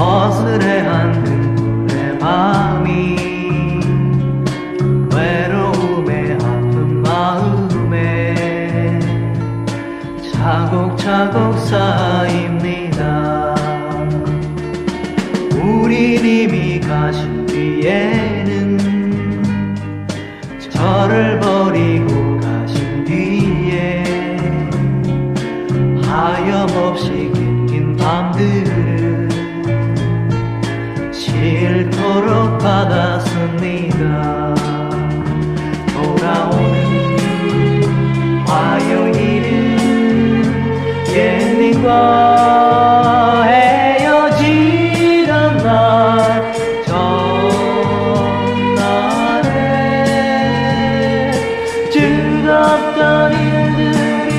어스레 앉은 내 마음이 외로움에 아픈 마음에 차곡차곡 쌓입니다. 우리 님이 가신 뒤에는 저를 버리고 가신 뒤에 하염없이 긴긴 밤들 싫도록 받았습니다. 돌아오는 화요일은 예님과